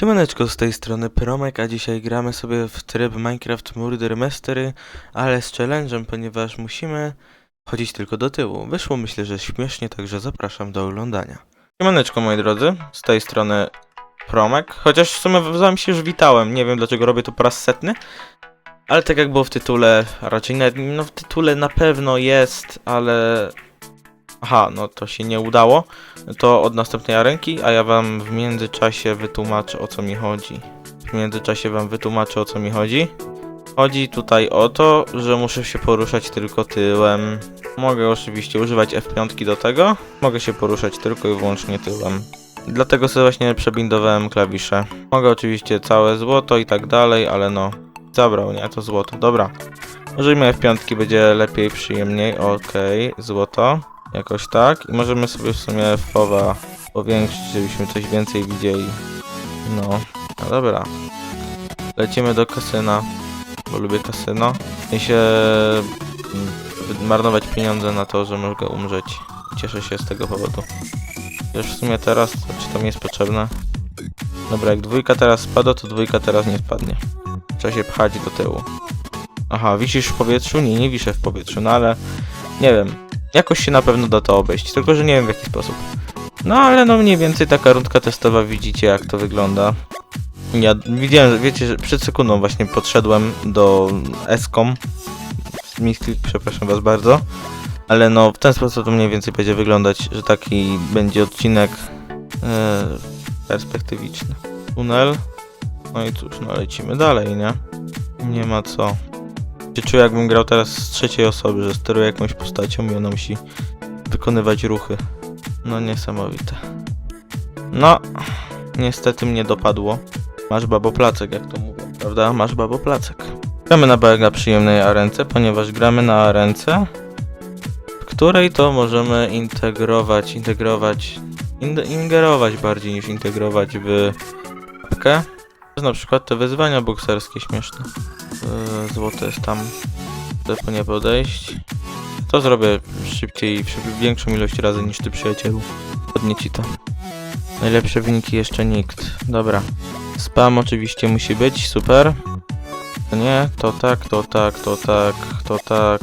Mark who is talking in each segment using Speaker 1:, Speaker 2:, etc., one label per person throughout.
Speaker 1: Siemaneczko, z tej strony Promek, a dzisiaj gramy sobie w tryb Minecraft Murder Mystery, ale z challenge'em, ponieważ musimy chodzić tylko do tyłu. Wyszło myślę, że śmiesznie, także zapraszam do oglądania. Siemaneczko moi drodzy, z tej strony Promek, chociaż w sumie z wami się już witałem, nie wiem dlaczego robię to po raz setny, ale tak jak było w tytule, raczej nawet, no w tytule na pewno jest, ale... Aha, no to się nie udało to od następnej arenki, a ja wam w międzyczasie wytłumaczę o co mi chodzi. W międzyczasie wam wytłumaczę o co mi chodzi. Chodzi tutaj o to, że muszę się poruszać tylko tyłem. Mogę oczywiście używać F5 do tego. Mogę się poruszać tylko i wyłącznie tyłem. Dlatego sobie właśnie przebindowałem klawisze. Mogę oczywiście całe złoto i tak dalej, ale no... Zabrał, nie? To złoto. Dobra. Użyjmy F5, będzie lepiej, przyjemniej. Okej, złoto. Jakoś tak. I możemy sobie w sumie fowa powiększyć, żebyśmy coś więcej widzieli. No, no dobra. Lecimy do kasyna, bo lubię kasyno. I się mm, marnować pieniądze na to, że mogę umrzeć. Cieszę się z tego powodu. Już w sumie teraz, czy to mi jest potrzebne? Dobra, jak dwójka teraz spada, to dwójka teraz nie spadnie. Trzeba się pchać do tyłu. Aha, wisisz w powietrzu? Nie, nie wiszę w powietrzu, no ale nie wiem. Jakoś się na pewno da to obejść, tylko że nie wiem w jaki sposób. No ale no mniej więcej taka rundka testowa, widzicie jak to wygląda. Ja widziałem, wiecie, że przed sekundą właśnie podszedłem do Escom. Misklik, przepraszam was bardzo. Ale no w ten sposób to mniej więcej będzie wyglądać, że taki będzie odcinek e, perspektywiczny. Tunel. No i cóż, no lecimy dalej, nie? Nie ma co się czuję jakbym grał teraz z trzeciej osoby, że steruję jakąś postacią i ona musi wykonywać ruchy. No niesamowite. No, niestety mnie dopadło. Masz babo placek, jak to mówią, prawda? Masz babo placek. Gramy na mega przyjemnej arence, ponieważ gramy na arence, w której to możemy integrować, integrować, in, ingerować bardziej niż integrować w apkę. Na przykład te wyzwania bokserskie śmieszne. Eee, Złote jest tam. Chcę po nie podejść. To zrobię szybciej, większą ilość razy niż ty przyjacielu. Podnie ci to. Najlepsze wyniki jeszcze nikt. Dobra. Spam oczywiście musi być, super. To nie, to tak, to tak, to tak, to tak.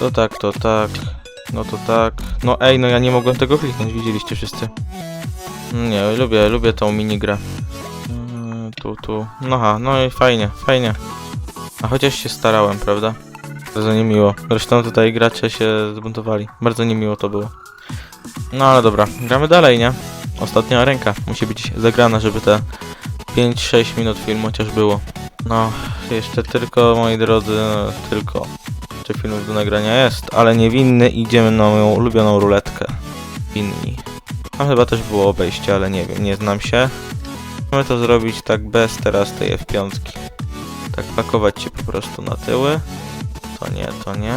Speaker 1: To tak, to tak. No to tak. No ej, no ja nie mogłem tego kliknąć, widzieliście wszyscy. Nie, lubię, lubię tą minigrę. Tu, tu. No ha, no i fajnie, fajnie. A chociaż się starałem, prawda? Bardzo niemiło. Zresztą tutaj gracze się zbuntowali. Bardzo niemiło to było. No ale dobra, gramy dalej, nie? Ostatnia ręka musi być zagrana, żeby te 5-6 minut filmu chociaż było. No, jeszcze tylko, moi drodzy, tylko. Jeszcze filmów do nagrania jest, ale niewinny idziemy na moją ulubioną ruletkę. Winni. Tam chyba też było obejście, ale nie wiem, nie znam się. Możemy to zrobić tak bez teraz tej F5. Tak pakować się po prostu na tyły. To nie, to nie.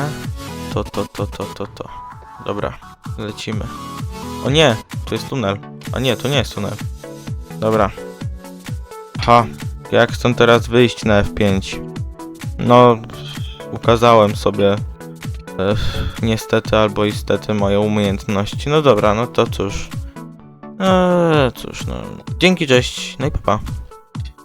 Speaker 1: To, to, to, to, to, to. Dobra, lecimy. O nie, tu jest tunel. A nie, to nie jest tunel. Dobra. Ha, jak chcę teraz wyjść na F5? No, ukazałem sobie e, niestety albo istety moje umiejętności. No dobra, no to cóż. Eee, cóż, no. Dzięki, cześć, no i papa.